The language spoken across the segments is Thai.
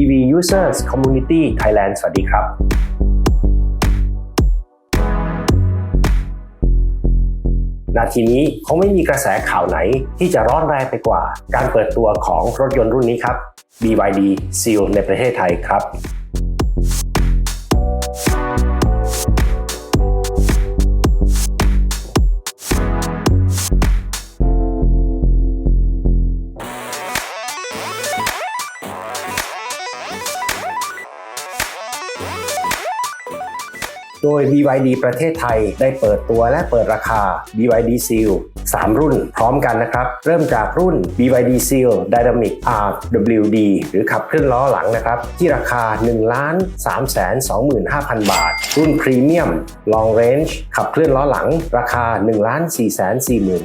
EV Users Community Thailand สวัสดีครับนาทีนี้คงไม่มีกระแสข่าวไหนที่จะร้อนแรงไปกว่า การเปิดตัวของรถยนต์รุ่นนี้ครับ BYD Seal ในประเทศไทยครับ โดย BYD ประเทศไทยได้เปิดตัวและเปิดราคา BYD Seal 3 รุ่นพร้อมกันนะครับ เริ่มจากรุ่น BYD Seal Dynamic RWD หรือขับเคลื่อนล้อหลังนะครับ ที่ราคา 1 3 2 5 0 0 0 บาท รุ่น Premium Long Range ขับเคลื่อนล้อหลัง ราคา 1 4 4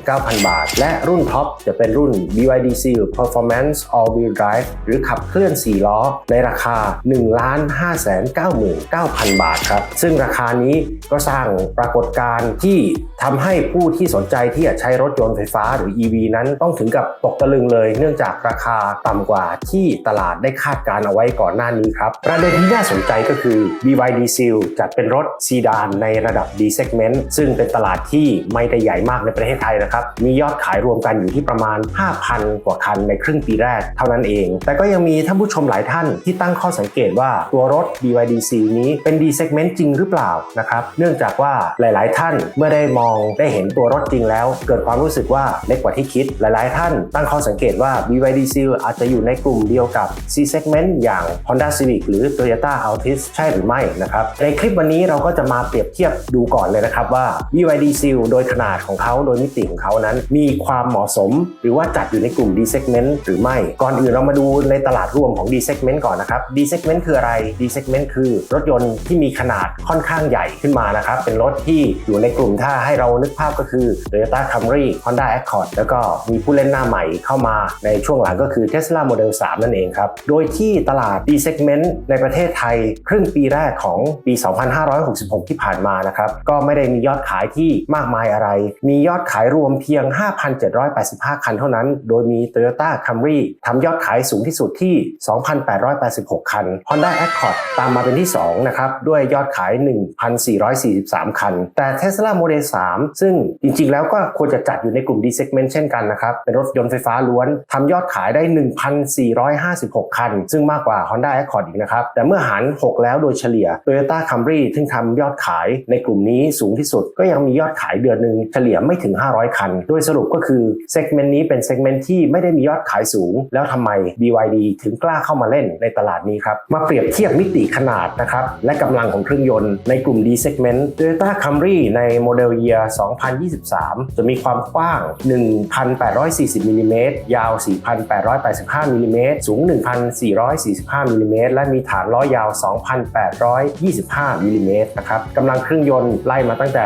9 0 0 0 บาท และรุ่นท็อปจะเป็นรุ่น BYD Seal Performance All Wheel Drive หรือขับเคลื่อน 4 ล้อ ในราคา 1 5 9 9 0 0 0 บาทครับ ซึ่งราคานี้ก็สร้างปรากฏการณ์ที่ทำให้ผู้ที่สนใจที่จะใช้รถยนต์ไฟฟ้าหรือ EV นั้นต้องถึงกับตกตะลึงเลย เนื่องจากราคาต่ำกว่าที่ตลาดได้คาดการเอาไว้ก่อนหน้านี้ครับ ประเด็นที่น่าสนใจก็คือ BYD Seal จัดเป็นรถซีดานในระดับ D segment ซึ่งเป็นตลาดที่ไม่ได้ใหญ่มากในประเทศไทยนะครับ มียอดขายรวมกันอยู่ที่ประมาณ 5,000 กว่าคันในครึ่งปีแรกเท่านั้นเอง แต่ก็ยังมีท่านผู้ชมหลายท่านที่ตั้งข้อสังเกตว่าตัวรถ BYD Seal นี้เป็น D segment จริงหรือเปล่านะครับเนื่องจากว่าหลาย ๆ ท่านเมื่อได้มองได้เห็นตัวรถจริงแล้ว เกิดความรู้สึกว่าเล็กกว่าที่คิด หลาย ๆ ท่านตั้งข้อสังเกตว่า BYD Seal อาจจะอยู่ในกลุ่มเดียวกับ C segment อย่าง Honda Civic หรือ Toyota Altis ใช่หรือไม่นะครับในคลิปวันนี้เราก็จะมาเปรียบเทียบดูก่อนเลยนะครับว่า BYD Seal โดยขนาดของเขาโดยมิติของเขานั้น มีความเหมาะสม หรือว่าจัดอยู่ในกลุ่ม D segment หรือไม่ ก่อนอื่นเรามาดูในตลาดรวมของ D segment ก่อนนะครับ D segment คืออะไร D segment คือรถยนต์ที่มีขนาดค่อนข้างใหญ่ขึ้นมานะครับ เป็นรถที่อยู่ในกลุ่มถ้าให้เรานึกภาพก็คือ Toyota Camry Honda Accord แล้วก็มีผู้เล่นหน้าใหม่เข้ามาในช่วงหลังก็คือ Tesla Model 3 นั่นเองครับ โดยที่ตลาด D segment ในประเทศไทย ครึ่งปีแรกของปี 2566 ที่ผ่านมานะครับก็ไม่ได้มียอดขายที่มากมายอะไร มียอดขายรวมเพียง 5,785 คันเท่านั้น โดยมี Toyota Camry ทำยอดขายสูงที่สุดที่ 2,886 คัน Honda Accord ตามมาเป็นที่ 2 นะครับ ด้วยยอดขาย1,443 คัน แต่ Tesla Model 3 ซึ่งจริงๆ แล้วก็ควรจะจัดอยู่ในกลุ่ม D segment เช่นกันนะครับ เป็นรถยนต์ไฟฟ้าล้วนทำยอดขายได้ 1,456 คัน ซึ่งมากกว่า Honda Accord อีกนะครับ แต่เมื่อหาร 6 แล้วโดยเฉลี่ย Toyota Camry ซึ่งทำยอดขายในกลุ่มนี้สูงที่สุด ก็ยังมียอดขายเดือนหนึ่งเฉลี่ยไม่ถึง 500 คัน โดยสรุปก็คือเซกเมนต์นี้เป็นเซกเมนต์ที่ไม่ได้มียอดขายสูง แล้วทำไม BYD ถึงกล้าเข้ามาเล่นในตลาดนี้ครับ มาเปรียบเทียบมิติขนาดนะครับ และกำลังของเครื่องยนต์ในกลุ่ม D segment Toyota Camry ในโมเดล Year 2023 จะมีความกว้าง 1,840มิลลิเมตรยาว 4,885มิลลิเมตรสูง 1,445มิลลิเมตรและมีฐานล้อยาว 2,825มิลลิเมตรนะครับกำลังเครื่องยนต์ไล่มาตั้งแต่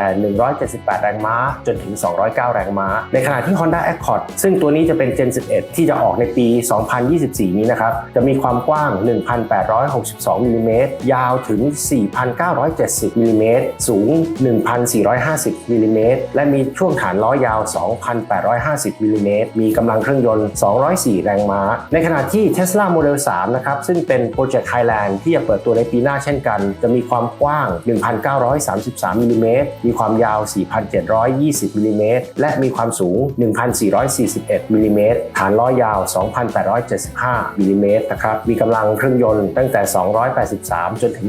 178 แรงม้า จนถึง 209 แรงม้า ในขณะที่ Honda Accord ซึ่งตัวนี้จะเป็น Gen 11 ที่จะออกในปี 2024 นี้นะครับ จะมีความกว้าง 1,862มิลลิเมตรยาวถึง 4,970มิลลิเมตรสูง 1,450มิลลิเมตรและมีช่วงฐานล้อยาว 2,850มิลลิเมตรมีกำลังเครื่องยนต์ 204 แรงม้า ในขณะที่ Tesla Model 3 นะครับ ซึ่งเป็น Project Highland ที่จะเปิดตัวในปีหน้าเช่นกัน จะมีความกว้าง 1,933มิลลิเมตรมีความยาว 4,720มิลลิเมตรและมีความสูง 1,441มิลลิเมตรฐานล้อยาว 2,875มิลลิเมตรนะครับมีกำลังเครื่องยนต์ตั้งแต่ 283 จนถึง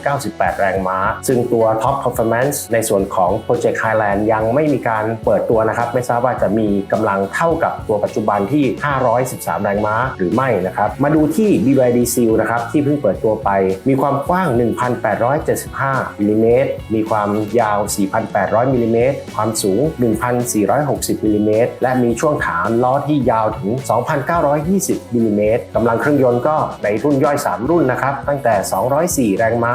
498 แรงม้าซึ่งตัว Top Performance ในส่วนของ Project Highland ยังไม่มีการเปิดตัวนะครับ ไม่ทราบว่าจะมีกำลังเท่ากับตัวปัจจุบันที่ 513 แรงม้าหรือไม่นะครับ มาดูที่ BYD Seal นะครับ ที่เพิ่งเปิดตัวไป มีความกว้าง 1,875มิลลิเมตรมีความยาว 4,800มิลลิเมตรความสูง 1,460มิลลิเมตรและมีช่วงฐานล้อที่ยาวถึง 2,920มิลลิเมตรกำลังเครื่องยนต์ก็ในรุ่นย่อย 3 รุ่นนะครับ ตั้งแต่ 204 แรงม้า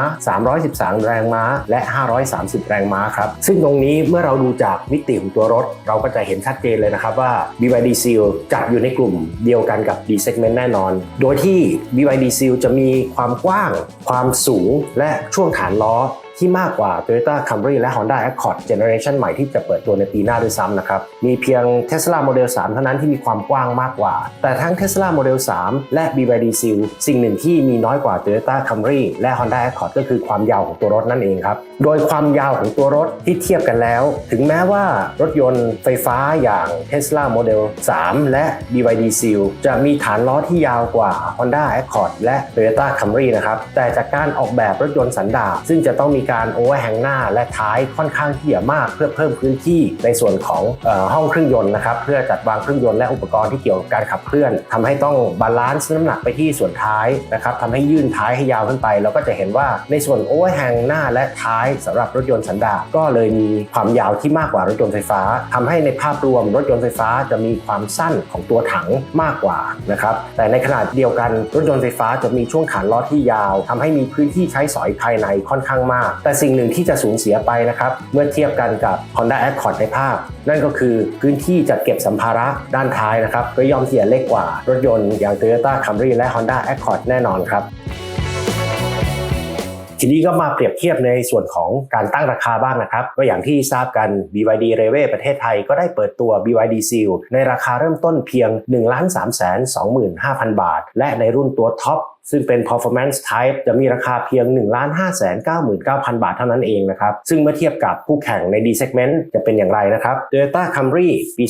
313 แรงม้าและ 530 แรงม้าครับ ซึ่งตรงนี้เมื่อเราดูจากมิติของตัวรถ เราก็จะเห็นชัดเจนเลยนะครับว่า BYD Seal จัดอยู่ในกลุ่มเดียวกันกับ D segment แน่นอน โดยที่ BYD Seal จะมีความกว้าง ความสูงและช่วงฐานล้อ ที่มากกว่า Toyota Camry และ Honda Accord Generation ใหม่ที่จะเปิดตัวในปีหน้าด้วยซ้ำนะครับ มีเพียง Tesla Model 3 เท่านั้นที่มีความกว้างมากกว่า แต่ทั้ง Tesla Model 3 และ BYD Seal สิ่งหนึ่งที่มีน้อยกว่า Toyota Camry และ Honda Accord ก็คือความยาวของตัวรถนั่นเองครับ โดยความยาวของตัวรถที่เทียบกันแล้ว ถึงแม้ว่ารถยนต์ไฟฟ้าอย่าง Tesla Model 3 และ BYD Seal จะมีฐานล้อที่ยาวกว่า Honda Accord และ Toyota Camry นะครับ แต่จากการออกแบบรถยนต์สันดาปซึ่งจะต้องมีการโอเวอร์แฮงหน้าและท้ายค่อนข้างที่จะมาก เพื่อเพิ่มพื้นที่ในส่วนของอห้องเครื่องยนต์นะครับเพื่อจัดวางเครื่องยนต์และอุปกรณ์ที่เกี่ยวกับการขับเคลื่อนทำให้ต้องบาลานซ์น้ำหนักไปที่ส่วนท้ายนะครับทำให้ยื่นท้ายให้ยาวขึ้นไป เราก็จะเห็นว่าในส่วนโอเวอร์แฮงหน้าและท้ายสำหรับรถยนต์สันดาปก็เลยมีความยาวที่มากกว่ารถยนต์ไฟฟ้าทำให้ในภาพรวมรถยนต์ไฟฟ้าจะมีความสั้นของตัวถังมากกว่านะครับแต่ในขณะเดียวกันรถยนต์ไฟฟ้าจะมีช่วงฐานล้อที่ยาวทำให้มีพื้นที่ใช้สอยภายในค่อนข้างมากแต่สิ่งหนึ่งที่จะสูญเสียไปนะครับเมื่อเทียบกันกับ Honda Accord ในภาพ นั่นก็คือพื้นที่จัดเก็บสัมภาระด้านท้ายนะครับก็ย่อมที่จะเล็กกว่ารถยนต์อย่าง Toyota Camry และ Honda Accord แน่นอนครับทีนี้ก็มาเปรียบเทียบในส่วนของการตั้งราคาบ้างนะครับ ก็อย่างที่ทราบกัน BYD r e w a y ประเทศไทยก็ได้เปิดตัว BYD Seal ในราคาเริ่มต้นเพียง 1 3 2 5 0 0 0 บาท และในรุ่นตัวท็อป ซึ่งเป็น performance type จะมีราคาเพียง 1 5 9 9 9 0 0 บาทเท่านั้นเองนะครับ ซึ่งเมื่อเทียบกับคู่แข่งใน D segment จะเป็นอย่างไรนะครับ Toyota Camry ปี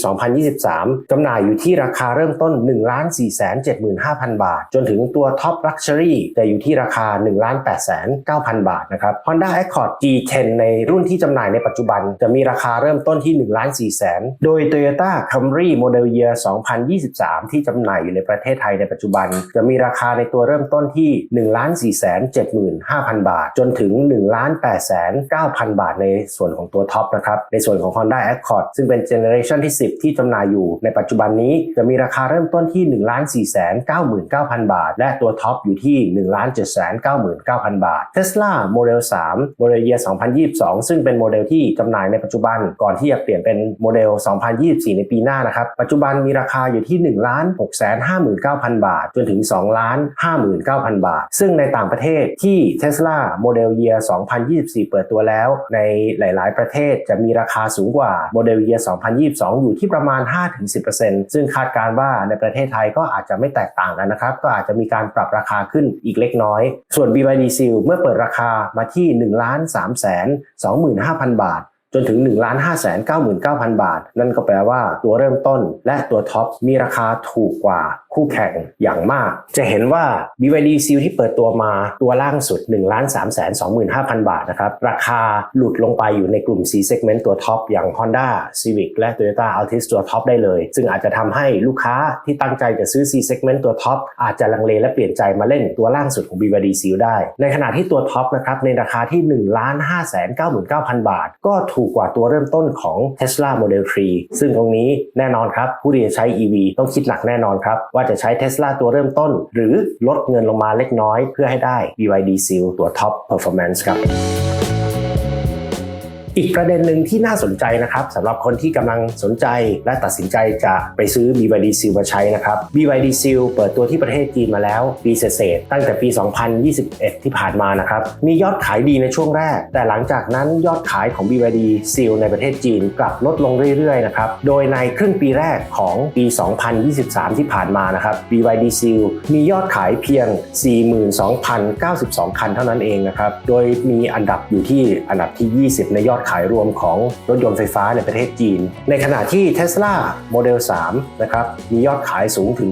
2023 จำหน่ายอยู่ที่ราคาเริ่มต้น 1 4 7 5 0 0 0 บาท จนถึงตัว Top Luxury จะอยู่ที่ราคา 1 8 9 0 0 0 บาทนะครับ Honda Accord G10 ในรุ่นที่จำหน่ายในปัจจุบัน จะมีราคาเริ่มต้นที่ 1 4 0 0 0 0 โดย Toyota Camry Model Year 2023 ที่จำหน่ายอยู่ในประเทศไทยในปัจจุบัน จะมีราคาในตัวเริ่มต้นที่ 1 4 7 5 0 0 0 บาท จนถึง 1 8 9 0 0 0 บาทในส่วนของตัวท็อปนะครับ ในส่วนของ Honda Accord ซึ่งเป็นเจเนอเรชันที่ 10 ที่จำหน่ายอยู่ในปัจจุบันนี้จะมีราคาเริ่มต้นที่ 1 4 9 9 0 0 0 บาท และตัวท็อปอยู่ที่ 1 7 9 9 0 0 0 บาท Tesla Model 3 Model Year 2022 ซึ่งเป็นโมเดลที่จำหน่ายในปัจจุบัน ก่อนที่จะเปลี่ยนเป็นโมเดล 2024 ในปีหน้านะครับ ปัจจุบันมีราคาอยู่ที่ 1 6 5 9 0 0 0 บาท จนถึง 2 5 9 0 0 0บาท ซึ่งในต่างประเทศที่ Tesla Model Year 2024 เปิดตัวแล้ว ในหลาย ๆ ประเทศจะมีราคาสูงกว่า Model Year 2022 อยู่ที่ประมาณ 5-10%ซึ่งคาดการณ์ว่าในประเทศไทยก็อาจจะไม่แตกต่างกันนะครับ ก็อาจจะมีการปรับราคาขึ้นอีกเล็กน้อย ส่วน BYD Seal เมื่อเปิดราคามาที่ 1 3 2 5 0 0 0 บาทจนถึง 1 5 9 9 0 0 0 บาท นั่นก็แปลว่าตัวเริ่มต้นและตัวท็อปมีราคาถูกกว่า คู่แข่งอย่างมาก จะเห็นว่า BYD Seal ที่เปิดตัวมาตัวล่างสุด 1 3 2 5 0 0 0 บาทนะครับ ราคาหลุดลงไปอยู่ในกลุ่ม C segment ตัวท็อปอย่าง Honda Civic และ Toyota Altis ตัวท็อปได้เลย ซึ่งอาจจะทำให้ลูกค้าที่ตั้งใจจะซื้อ C segment ตัวท็อปอาจจะลังเลและเปลี่ยนใจมาเล่นตัวล่างสุดของ BYD Seal ได้ ในขณะที่ตัวท็อปนะครับในราคาที่ 1 5 9 9 0 0 0 บาท ก็ถูกกว่าตัวเริ่มต้นของ Tesla Model 3 ซึ่งตรงนี้แน่นอนครับผู้ที่จะใช้ EV ต้องคิดหนักแน่นอนครับว่าจะใช้ Tesla ตัวเริ่มต้น หรือลดเงินลงมาเล็กน้อยเพื่อให้ได้ BYD Seal ตัว Top Performance ครับ อีกประเด็นหนึ่งที่น่าสนใจนะครับสำหรับคนที่กำลังสนใจและตัดสินใจจะไปซื้อ BYD Seal มาใช้นะครับ BYD Seal เปิดตัวที่ประเทศจีนมาแล้วปีเศษตั้งแต่ปี 2021 ที่ผ่านมานะครับ มียอดขายดีในช่วงแรก แต่หลังจากนั้นยอดขายของ BYD Seal ในประเทศจีนกลับลดลงเรื่อยๆนะครับโดยในครึ่งปีแรกของปี 2023 ที่ผ่านมานะครับ BYD Seal มียอดขายเพียง 42,092 คันเท่านั้นเองนะครับโดยมีอันดับอยู่ที่อันดับที่ 20 ในยอดขายรวมของรถยนต์ไฟฟ้าในประเทศจีน ในขณะที่ Tesla Model 3 นะครับ มียอดขายสูงถึง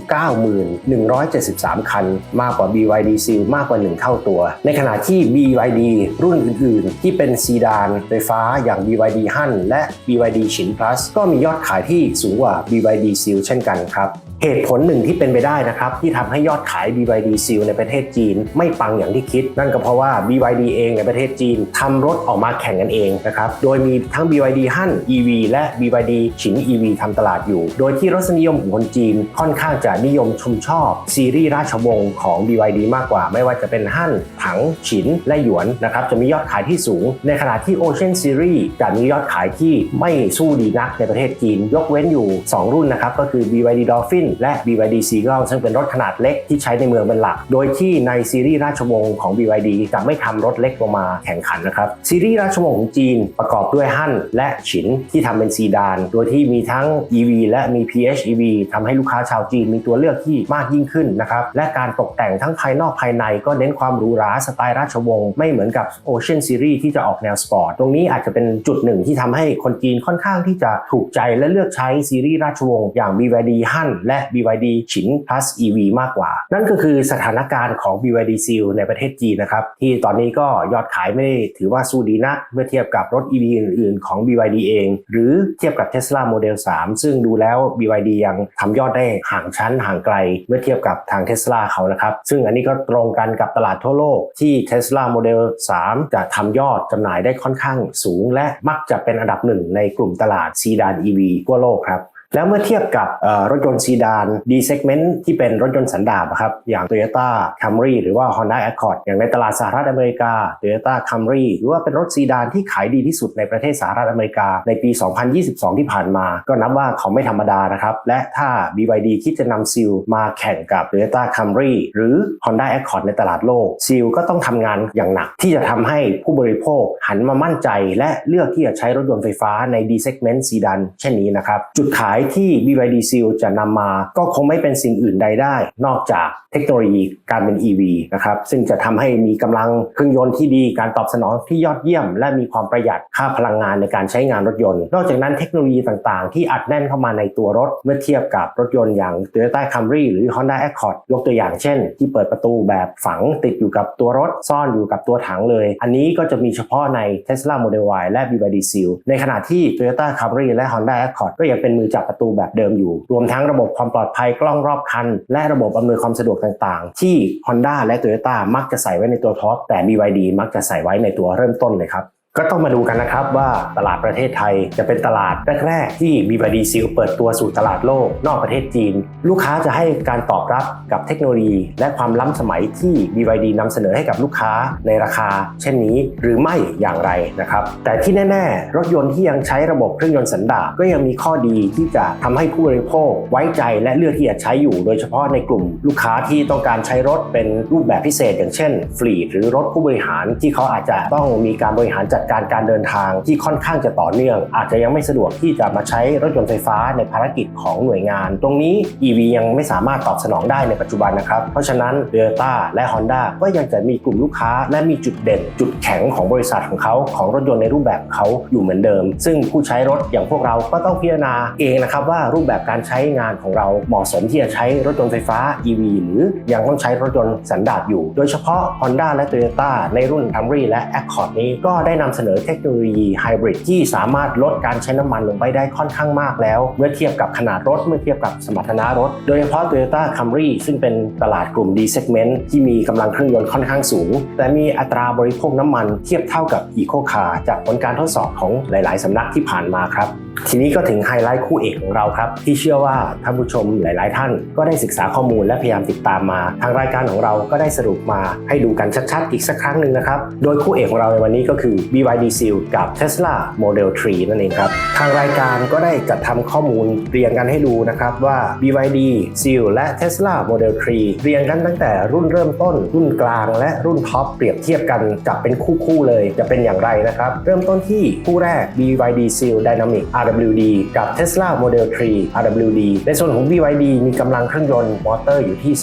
9173 คัน มากกว่า BYD Seal มากกว่า 1 เท่าตัว ในขณะที่ BYD รุ่นอื่น ๆ ที่เป็นซีดานไฟฟ้าอย่าง BYD Han และ BYD ชิน Plus ก็มียอดขายที่สูงกว่า BYD Seal เช่นกันครับเหตุผลหนึ่งที่เป็นไปได้นะครับ ที่ทำให้ยอดขาย BYD Seal ในประเทศจีน ไม่ปังอย่างที่คิด นั่นก็เพราะว่า BYD เองในประเทศจีนทำรถออกมาแข่งกันเองนะครับโดยมีทั้ง BYD ฮั่น EV และ BYD ฉิน EV ทำตลาดอยู่ โดยที่รสนิยมของคนจีนค่อนข้างจะนิยมชมชอบซีรีส์ราชวงศ์ของ BYD มากกว่า ไม่ว่าจะเป็นฮั่น ถัง ฉิน และหยวนนะครับ จะมียอดขายที่สูง ในขณะที่ Ocean Series จะมียอดขายที่ไม่สู้ดีนักในประเทศจีน ยกเว้นอยู่ 2 รุ่นนะครับ ก็คือ BYD Dolphin และ BYD Seagull ซึ่งเป็นรถขนาดเล็กที่ใช้ในเมืองเป็นหลัก โดยที่ในซีรีส์ราชวงศ์ของ BYD จะไม่ทำรถเล็กลงมาแข่งขันนะครับ ซีรีส์ราชวงศ์ของจีนประกอบด้วยฮั่นและฉินที่ทำเป็นซีดาน โดยที่มีทั้ง EV และมี PHEV ทำให้ลูกค้าชาวจีนมีตัวเลือกที่มากยิ่งขึ้นนะครับ และการตกแต่งทั้งภายนอกภายในก็เน้นความหรูหราสไตล์ราชวงศ์ไม่เหมือนกับ Ocean Series ที่จะออกแนวสปอร์ต ตรงนี้อาจจะเป็นจุดหนึ่งที่ทำให้คนจีนค่อนข้างที่จะถูกใจและเลือกใช้ซีรีส์ราชวงศ์อย่าง BYD ฮั่นและ BYD ฉิน plus EV มากกว่า นั่นก็คือสถานการณ์ของ BYD Seal ในประเทศจีนนะครับที่ตอนนี้ก็ยอดขายไม่ได้ถือว่าสู้ดีนักเมื่อเทียบกับรถ EV อื่นๆ ของ BYD เอง หรือเทียบกับ Tesla Model 3 ซึ่งดูแล้ว BYD ยังทำยอดได้ห่างชั้นห่างไกล เมื่อเทียบกับทาง Tesla เขานะครับ ซึ่งอันนี้ก็ตรงกันกับตลาดทั่วโลกที่ Tesla Model 3 จะทำยอดจำหน่ายได้ค่อนข้างสูง และมักจะเป็นอันดับหนึ่งในกลุ่มตลาดซีดาน EV ทั่วโลกครับ แล้วเมื่อเทียบกับรถยนต์ซีดาน D segment ที่เป็นรถยนต์สันดาปครับอย่าง Toyota Camry หรือว่า Honda Accord อย่างในตลาดสหรัฐอเมริกา Toyota Camry หรือว่าเป็นรถซีดานที่ขายดีที่สุดในประเทศสหรัฐอเมริกาในปี 2022 ที่ผ่านมา ก็นับว่าเขาไม่ธรรมดานะครับ และถ้า BYD คิดจะนำซิลมาแข่งกับ Toyota Camry หรือ Honda Accord ในตลาดโลกซิลก็ต้องทำงานอย่างหนัก ที่จะทำให้ผู้บริโภคหันมามั่นใจ และเลือกที่จะใช้รถยนต์ไฟฟ้าใน D segment ซีดานเช่นนี้นะครับจุดขายที่ BYD Seal จะนำมาก็คงไม่เป็นสิ่งอื่นใดได้ นอกจากเทคโนโลยีการเป็น EV นะครับซึ่งจะทำให้มีกำลังเครื่องยนต์ที่ดีการตอบสนองที่ยอดเยี่ยม และมีความประหยัดค่าพลังงานในการใช้งานรถยนต์ นอกจากนั้นเทคโนโลยีต่างๆ ที่อัดแน่นเข้ามาในตัวรถเมื่อเทียบกับรถยนต์อย่าง Toyota Camry หรือ Honda Accord ยกตัวอย่างเช่น ที่เปิดประตูแบบฝังติดอยู่กับตัวรถซ่อนอยู่กับตัวถังเลย อันนี้ก็จะมีเฉพาะใน Tesla Model Y และ BYD Seal ในขณะที่ Toyota Camry และ Honda Accord ก็ยังเป็นมือจับประตูแบบเดิมอยู่ รวมทั้งระบบความปลอดภัยกล้องรอบคัน และระบบอำนวยความสะดวกต่างๆ ที่ Honda และ Toyota มักจะใส่ไว้ในตัวท็อปแต่ BYD มักจะใส่ไว้ในตัวเริ่มต้นเลยครับ ก็ต้องมาดูกันนะครับว่าตลาดประเทศไทยจะเป็นตลาดแรก ๆ ที่ BYD Seal เปิดตัวสู่ตลาดโลกนอกประเทศจีน ลูกค้าจะให้การตอบรับกับเทคโนโลยี และความล้ำสมัยที่ BYD นำเสนอให้กับลูกค้าในราคา เช่นนี้หรือไม่อย่างไรนะครับ แต่ที่แน่ ๆ รถยนต์ที่ยังใช้ระบบเครื่องยนต์สันดาปก็ยังมีข้อดีที่จะทำให้ผู้บริโภคไว้ใจและเลือกที่จะใช้อยู่ โดยเฉพาะในกลุ่มลูกค้าที่ต้องการใช้รถเป็นรูปแบบพิเศษ อย่างเช่นฟลีหรือรถผู้บริหารที่เขาอาจจะต้องมีการบริหารจัดการการเดินทางที่ค่อนข้างจะต่อเนื่อง อาจจะยังไม่สะดวกที่จะมาใช้รถยนต์ไฟฟ้าในภารกิจของหน่วยงาน ตรงนี้ EV ยังไม่สามารถตอบสนองได้ในปัจจุบันนะครับ เพราะฉะนั้น Toyota และ Honda ก็ยังจะมีกลุ่มลูกค้า และมีจุดเด่น จุดแข็งของบริษัทของเขาของรถยนต์ในรูปแบบเขาอยู่เหมือนเดิม ซึ่งผู้ใช้รถอย่างพวกเราก็ต้องพิจารณาเองนะครับว่ารูปแบบการใช้งานของเราเหมาะสมที่จะใช้รถยนต์ไฟฟ้า EV หรือยังต้องใช้รถยนต์สันดาปอยู่ โดยเฉพาะ Honda และ Toyota ในรุ่น Camry และ Accord นี้ก็ได้นำเสนอเทคโนโลยีไฮบริดที่สามารถลดการใช้น้ำมันลงไปได้ค่อนข้างมากแล้ว เมื่อเทียบกับขนาดรถเมื่อเทียบกับสมรรถนะรถ โดยเฉพาะ Toyota Camry ซึ่งเป็นตลาดกลุ่ม D segment ที่มีกำลังเครื่องยนต์ค่อนข้างสูง แต่มีอัตราบริโภคน้ำมันเทียบเท่ากับ Eco Car จากผลการทดสอบของหลาย ๆสำนักที่ผ่านมาครับ ทีนี้ก็ถึงไฮไลท์คู่เอกของเราครับ ที่เชื่อว่าท่านผู้ชมหลาย ๆ ท่านก็ได้ศึกษาข้อมูลและพยายามติดตามมา ทางรายการของเราก็ได้สรุปมาให้ดูกันชัด ๆ อีกสักครั้งหนึ่งนะครับ โดยคู่เอกของเราในวันนี้ก็คือ BYD Seal กับ Tesla Model 3 นั่นเองครับ ทางรายการก็ได้จัดทำข้อมูลเรียงกันให้ดูนะครับว่า BYD Seal และ Tesla Model 3 เรียงกันตั้งแต่รุ่นเริ่มต้น รุ่นกลางและรุ่นท็อปเปรียบเทียบกันจับเป็นคู่ ๆ เลยจะเป็นอย่างไรนะครับเริ่มต้นที่คู่แรก BYD Seal Dynamic RWD กับ Tesla Model 3 RWD ในส่วนของ BYD มีกำลังเครื่องยนต์มอเตอร์อยู่ที่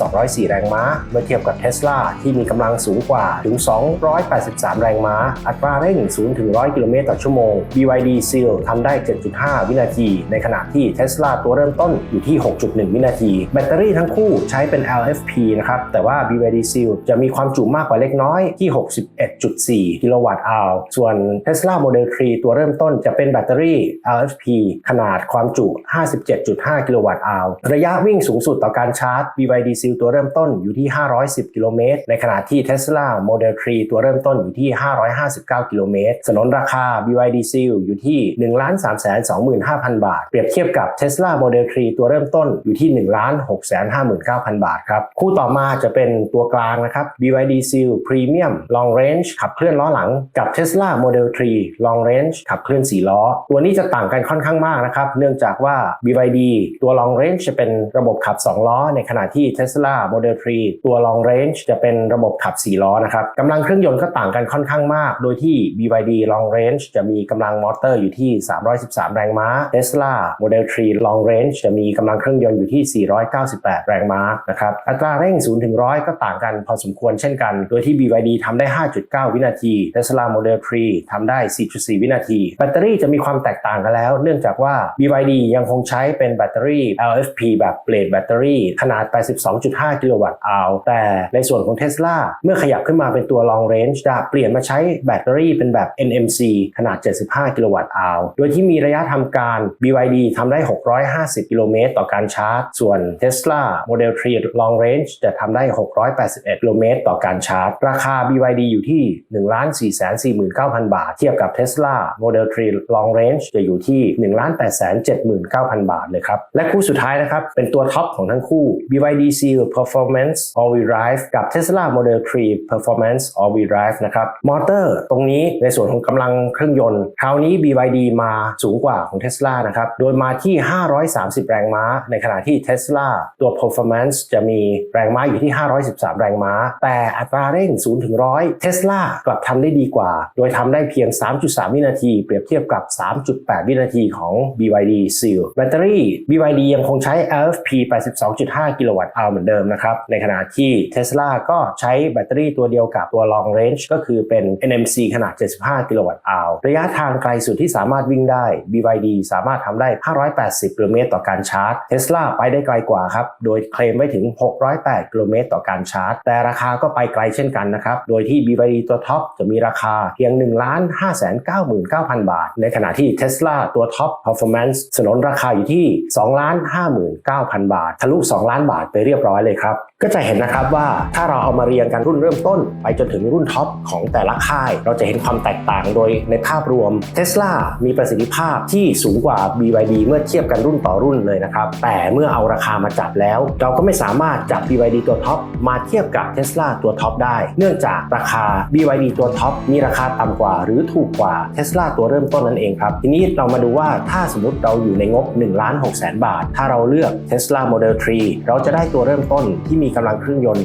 204 แรงม้า เมื่อเทียบกับ Tesla ที่มีกำลังสูงกว่าถึง 283 แรงม้า อัตราเร่ง 0 ถึง 100 กิโลเมตรต่อชั่วโมง BYD Seal ทำได้ 7.5 วินาที ในขณะที่ Tesla ตัวเริ่มต้นอยู่ที่ 6.1 วินาที แบตเตอรี่ทั้งคู่ใช้เป็น LFP นะครับ แต่ว่า BYD Seal จะมีความจุมากกว่าเล็กน้อยที่ 61.4 กิโลวัตต์อาวส่วน Tesla Model 3 ตัวเริ่มต้นจะเป็นแบตเตอรี่ LFP LFP ขนาดความจุ 57.5 กิโลวัตต์อาวระยะวิ่งสูงสุดต่อการชาร์จ BYD Seal ตัวเริ่มต้นอยู่ที่ 510 กิโลเมตร ในขณะที่ Tesla Model 3 ตัวเริ่มต้นอยู่ที่ 559 กิโลเมตร สนนราคา BYD Seal อยู่ที่ 1,325,000 บาท เปรียบเทียบกับ Tesla Model 3 ตัวเริ่มต้นอยู่ที่ 1,659,000 บาทครับ คู่ต่อมาจะเป็นตัวกลางนะครับ BYD Seal Premium Long Range ขับเคลื่อนล้อหลังกับ Tesla Model 3 Long Range ขับเคลื่อน 4 ล้อ ตัวนี้จะต่างกันค่อนข้างมากนะครับ เนื่องจากว่า BYD ตัว Long Range จะเป็นระบบขับ 2 ล้อ ในขณะที่ Tesla Model 3 ตัว Long Range จะเป็นระบบขับ 4 ล้อนะครับกำลังเครื่องยนต์ก็ต่างกันค่อนข้างมาก โดยที่ BYD Long Range จะมีกำลังมอเตอร์อยู่ที่ 313 แรงม้า Tesla Model 3 Long Range จะมีกำลังเครื่องยนต์อยู่ที่ 498 แรงม้านะครับอัตราเร่ง 0 ถึง 100 ก็ต่างกันพอสมควรเช่นกัน โดยที่ BYD ทำได้ 5.9 วินาที Tesla Model 3ทำได้ 4.4 วินาที แบตเตอรี่จะมีความแตกต่างกันแล้วเนื่องจากว่า BYD ยังคงใช้เป็นแบตเตอรี่ LFP แบบเบลดแบตเตอรี่ขนาด 82.5 กิโลวัตต์อาวแต่ในส่วนของ Tesla เมื่อขยับขึ้นมาเป็นตัว Long Range จะเปลี่ยนมาใช้แบตเตอรี่เป็นแบบ NMC ขนาด 75 กิโลวัตต์อาวโดยที่มีระยะทำการ BYD ทำได้ 650 กิโลเมตรต่อการชาร์จ ส่วน Tesla Model 3 Long Range จะทำได้ 681 กิโลเมตรต่อการชาร์จ ราคา BYD อยู่ที่ 1,449,000 บาท เทียบกับ Tesla Model 3 Long Range จะอยู่ที่1,879,000 บาทเลยครับ และคู่สุดท้ายนะครับ เป็นตัวท็อปของทั้งคู่ BYD Seal Performance All Wheel Drive กับ Tesla Model 3 Performance All Wheel Drive นะครับ มอเตอร์ตรงนี้ในส่วนของกำลังเครื่องยนต์ คราวนี้ BYD มาสูงกว่าของ Tesla นะครับ โดยมาที่ 530 แรงม้า ในขณะที่ Tesla ตัว Performance จะมีแรงม้าอยู่ที่ 513 แรงม้า แต่อัตราเร่ง 0 ถึง 100 Tesla กลับทำได้ดีกว่า โดยทำได้เพียง 3.3 วินาที เปรียบเทียบกับ 3.8 วินาทีของ BYD Seal แบตเตอรี่ BYD ยังคงใช้ LFP 82.5 กิโลวัตต์อาวเหมือนเดิมนะครับ ในขณะที่ Tesla ก็ใช้แบตเตอรี่ตัวเดียวกับตัว Long Range ก็คือเป็น NMC ขนาด 75 กิโลวัตต์อาวระยะทางไกลสุดที่สามารถวิ่งได้ BYD สามารถทำได้ 580 กิโลเมตรต่อการชาร์จ Tesla ไปได้ไกลกว่าครับ โดยเคลมไว้ถึง 608 กิโลเมตรต่อการชาร์จ แต่ราคาก็ไปไกลเช่นกันนะครับ โดยที่ BYD ตัวท็อปจะมีราคาเพียง 1 5 9 9 0 0 0 บาท ในขณะที่ Tesla ตัวท็อป Performance สนนราคาอยู่ที่2 59,000 บาท ทะลุ 2 ล้านบาทไปเรียบร้อยเลยครับ ก็จะเห็นนะครับว่าถ้าเราเอามาเรียงกันรุ่นเริ่มต้น ไปจนถึงรุ่นท็อปของแต่ละค่าย เราจะเห็นความแตกต่างโดยในภาพรวม Tesla มีประสิทธิภาพที่สูงกว่า BYD เมื่อเทียบกันรุ่นต่อรุ่นเลยนะครับ แต่เมื่อเอาราคามาจับแล้ว เราก็ไม่สามารถจับ BYD ตัวท็อปมาเทียบกับ Tesla ตัวท็อปได้ เนื่องจากราคา BYD ตัวท็อปมีราคาต่ำกว่า หรือถูกกว่า Tesla ตัวเริ่มต้นนั่นเองครับ ทีนี้เรามาดูว่าถ้าสมมติเราอยู่ในงบ1ล้าน6แสนบาท ถ้าเราเลือก Tesla Model 3 เราจะได้ตัวเริ่มต้นที่มีกำลังเครื่องยนต์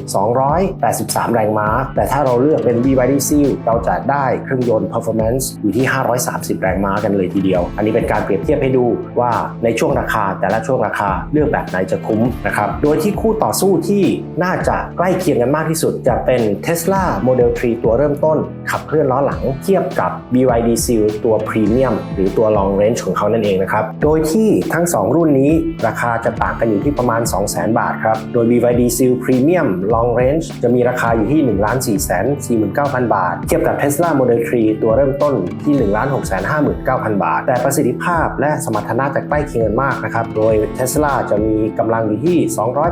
283 แรงม้า แต่ถ้าเราเลือกเป็น BYD Seal เราจะได้เครื่องยนต์ performance อยู่ที่ 530 แรงม้ากันเลยทีเดียว อันนี้เป็นการเปรียบเทียบให้ดูว่าในช่วงราคาแต่ละช่วงราคาเลือกแบบไหนจะคุ้มนะครับ โดยที่คู่ต่อสู้ที่น่าจะใกล้เคียงกันมากที่สุด จะเป็น Tesla Model 3 ตัวเริ่มต้น ขับเคลื่อนล้อหลังเทียบกับ BYD Seal ตัว Premium หรือตัว Long Range ของเขานั่นเองนะครับ โดยที่ทั้ง 2 รุ่นนี้ราคาจะต่างกันอยู่ที่ประมาณ 200,000 บาทครับ โดย BYD Seal Premium Long Range จะมีราคาอยู่ที่ 1 4 4 9 0 0 0 บาท เทียบกับ Tesla Model 3 ตัวเริ่มต้นที่ 1 6 5 9 0 0 0 บาท แต่ประสิทธิภาพและสมรรถนะจะใกล้เคียงกันมากนะครับ โดย Tesla จะมีกำลังอยู่ที่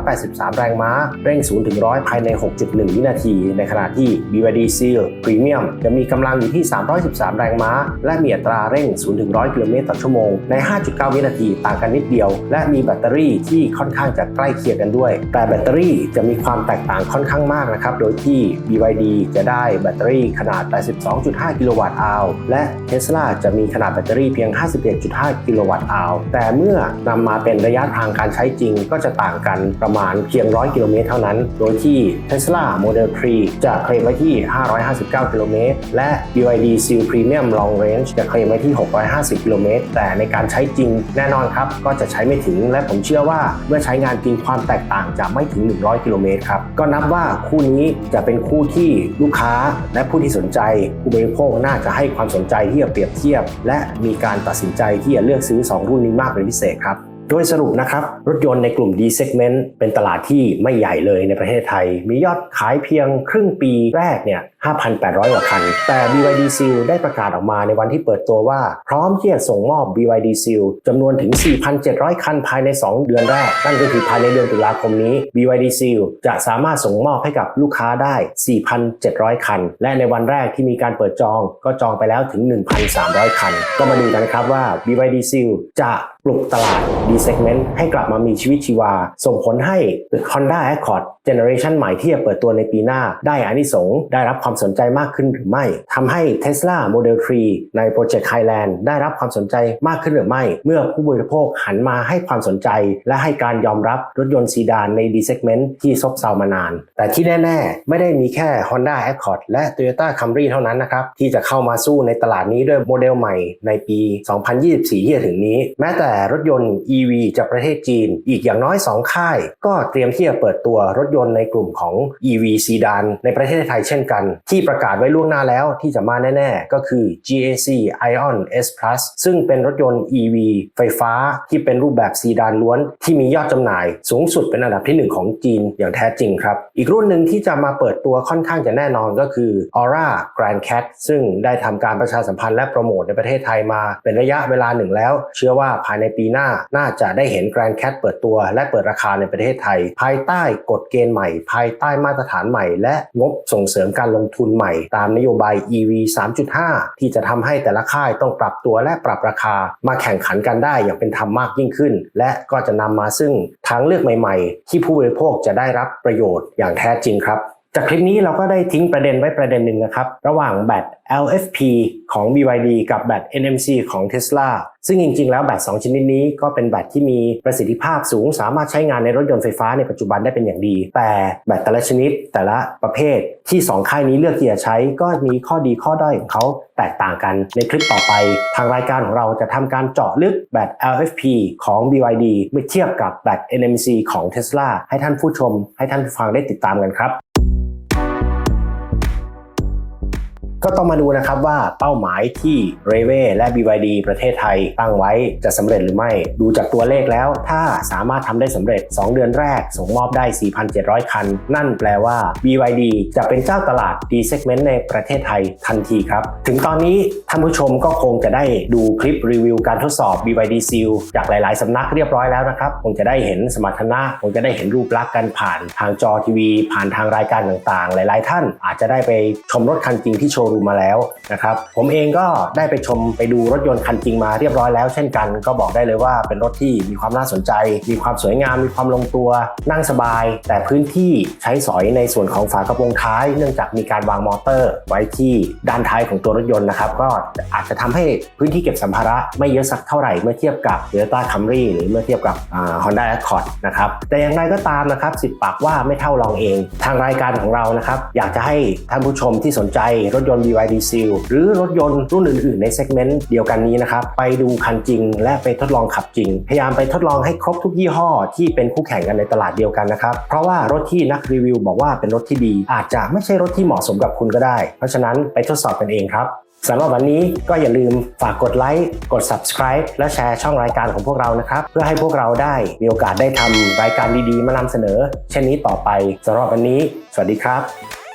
283 แรงม้า เร่ง 0 ถึง 100 ภายใน 6.1 วินาที ในขณะที่ BYD Seal Premium จะมีกำลังอยู่ที่ 313 แรงม้า และมีอัตราเร่ง 0 ถึง 100 กิโลเมตรต่อชั่วโมงใน 5.9 วินาทีต่างกันนิดเดียว และมีแบตเตอรี่ที่ค่อนข้างจะใกล้เคียงกันด้วย แต่แบตเตอรี่จะมีความแตกต่างค่อนข้างมากนะครับ โดยที่ BYD จะได้แบตเตอรี่ขนาด 82.5 กิโลวัตต์อาวและ Tesla จะมีขนาดแบตเตอรี่เพียง 51.5 กิโลวัตต์อาวแต่เมื่อนำมาเป็นระยะทางการใช้จริงก็จะต่างกันประมาณเพียง 100 กิโลเมตรเท่านั้น โดยที่ Tesla Model 3 จะเคลมไว้ที่ 559 กิโลเมตร และ BYD Seal Premium Long Range จะเคลมไว้ที่ 650 กิโลเมตรแต่ในการใช้จริงแน่นอนครับ ก็จะใช้ไม่ถึง และผมเชื่อว่าเมื่อใช้งานจริงความแตกต่างจะไม่ถึง 100 กิโลเมตรครับ ก็นับว่าคู่นี้จะเป็นคู่ที่ลูกค้าและผู้ที่สนใจผู้บริโภคน่าจะให้ความสนใจที่จะเปรียบเทียบ และมีการตัดสินใจที่จะเลือกซื้อ 2 รุ่นนี้มากเป็นพิเศษครับ โดยสรุปนะครับ รถยนต์ในกลุ่ม D segment เป็นตลาดที่ไม่ใหญ่เลยในประเทศไทย มียอดขายเพียงครึ่งปีแรกเนี่ย 5,800 กว่าคัน แต่ BYD Seal ได้ประกาศออกมาในวันที่เปิดตัวว่า พร้อมที่จะส่งมอบ BYD Seal จำนวนถึง 4,700 คันภายใน 2 เดือนแรก นั่นก็คือภายในเดือนตุลาคมนี้ BYD Seal จะสามารถส่งมอบให้กับลูกค้าได้ 4,700 คัน และในวันแรกที่มีการเปิดจองก็จองไปแล้วถึง 1,300 คัน ก็มาดูกันครับว่า BYD Seal จะปลุกตลาด D segment ให้กลับมามีชีวิตชีวา ส่งผลให้ Honda Accord Generation ใหม่ที่จะเปิดตัวในปีหน้า ได้อานิสงส์ได้รับความสนใจมากขึ้นหรือไม่ทำให้ Tesla Model 3 ใน Project Highland ได้รับความสนใจมากขึ้นหรือไม่ เมื่อผู้บริโภคหันมาให้ความสนใจ และให้การยอมรับรถยนต์ซีดานใน D segment ที่ซบเซามานาน แต่ที่แน่ ๆ ไม่ได้มีแค่ Honda Accord และ Toyota Camry เท่านั้นนะครับที่จะเข้ามาสู้ในตลาดนี้ด้วยโมเดลใหม่ในปี 2024 ที่จะถึงนี้ แม้แต่แต่รถยนต์ EV จากประเทศจีน อีกอย่างน้อย 2 ค่าย ก็เตรียมที่จะเปิดตัวรถยนต์ในกลุ่มของ EV ซีดานในประเทศไทยเช่นกัน ที่ประกาศไว้ล่วงหน้าแล้วที่จะมาแน่ๆ ก็คือ GAC Ion S Plus ซึ่งเป็นรถยนต์ EV ไฟฟ้าที่เป็นรูปแบบซีดานล้วน ที่มียอดจำหน่าย สูงสุดเป็นอันดับที่ 1 ของจีนอย่างแท้จริงครับ อีกรุ่นหนึ่งที่จะมาเปิดตัวค่อนข้างจะแน่นอนก็คือ Aura Grand Cat ซึ่งได้ทำการประชาสัมพันธ์และโปรโมทในประเทศไทยมาเป็นระยะเวลาหนึ่งแล้ว เชื่อว่าภายในปีหน้าน่าจะได้เห็น Grand Cat เปิดตัว และเปิดราคาในประเทศไทย ภายใต้กฎเกณฑ์ใหม่ ภายใต้มาตรฐานใหม่ และงบส่งเสริมการลงทุนใหม่ ตามนโยบาย EV 3.5 ที่จะทำให้แต่ละค่ายต้องปรับตัวและปรับราคา มาแข่งขันกันได้อย่างเป็นธรรมมากยิ่งขึ้น และก็จะนำมาซึ่งทางเลือกใหม่ ๆ ที่ผู้บริโภคจะได้รับประโยชน์อย่างแท้จริงครับจากคลิปนี้เราก็ได้ทิ้งประเด็นไว้ประเด็นหนึ่งนะครับ ระหว่างแบต LFP ของ BYD กับแบต NMC ของ Tesla ซึ่งจริงๆ แล้วแบต2ชนิดนี้ก็เป็นแบตที่มีประสิทธิภาพสูง สามารถใช้งานในรถยนต์ไฟฟ้าในปัจจุบันได้เป็นอย่างดี แต่แบตแต่ละชนิดแต่ละประเภทที่ 2 ค่ายนี้เลือกที่จะใช้ก็มีข้อดีข้อด้อยของเขาแตกต่างกันในคลิปต่อไป ทางรายการของเราจะทำการเจาะลึกแบต LFP ของ BYD เมื่อเทียบกับแบต NMC ของ Tesla ให้ท่านผู้ชม ให้ท่านผู้ฟังได้ติดตามกันครับ ก็ต้องมาดูนะครับว่าเป้าหมายที่ r e v e และ BYD ประเทศไทยตั้งไว้จะสำเร็จหรือไม่ ดูจากตัวเลขแล้ว ถ้าสามารถทำได้สำเร็จ 2 เดือนแรกส่งมอบได้ 4,700 คัน นั่นแปลว่า BYD จะเป็นเจ้าตลาด D segment ในประเทศไทยทันทีครับ ถึงตอนนี้ท่านผู้ชมก็คงจะได้ดูคลิปรีวิวการทดสอบ BYD Seal จากหลาย ๆ สำนักเรียบร้อยแล้วนะครับคงจะได้เห็นสมรรถนะคงจะได้เห็นรูปลักษณ์กันผ่านทางจอทีวี ผ่านทางรายการต่าง ๆ หลาย ๆ ท่านอาจจะได้ไปชมรถคันจริงที่โชว์รูมมาแล้วนะครับผมเองก็ได้ไปชมไปดูรถยนต์คันจริงมาเรียบร้อยแล้วเช่นกัน ก็บอกได้เลยว่าเป็นรถที่มีความน่าสนใจ มีความสวยงามมีความลงตัว นั่งสบาย แต่พื้นที่ใช้สอยในส่วนของฝากระโปรงท้าย เนื่องจากมีการวางมอเตอร์ ไว้ที่ด้านท้ายของตัวรถยนต์นะครับก็อาจจะทำให้พื้นที่เก็บสัมภาระไม่เยอะสักเท่าไหร่เมื่อเทียบกับ Toyota Camry หรือเมื่อเทียบกับอ่า Honda Accord นะครับแต่อย่างไรก็ตามนะครับสิบปากว่าไม่เท่าลองเอง ทางรายการของเรานะครับอยากจะให้ท่านผู้ชมที่สนใจรถยนต์นต์ BYD Seal หรือรถยนต์รุ่นอื่น ๆ ในเซกเมนต์เดียวกันนี้นะครับ ไปดูคันจริง และไปทดลองขับจริง พยายามไปทดลองให้ครบทุกยี่ห้อที่เป็นคู่แข่งกันในตลาดเดียวกันนะครับ เพราะว่ารถที่นักรีวิวบอกว่าเป็นรถที่ดี อาจจะไม่ใช่รถที่เหมาะสมกับคุณก็ได้ เพราะฉะนั้นไปทดสอบกันเองครับสำหรับวันนี้ก็อย่าลืมฝากกดไลค์ กด subscribe และแชร์ช่องรายการของพวกเรานะครับ เพื่อให้พวกเราได้มีโอกาสได้ทำรายการดีๆ มานำเสนอ เช่นนี้ต่อไปสำหรับวันนี้ สวัสดีครับ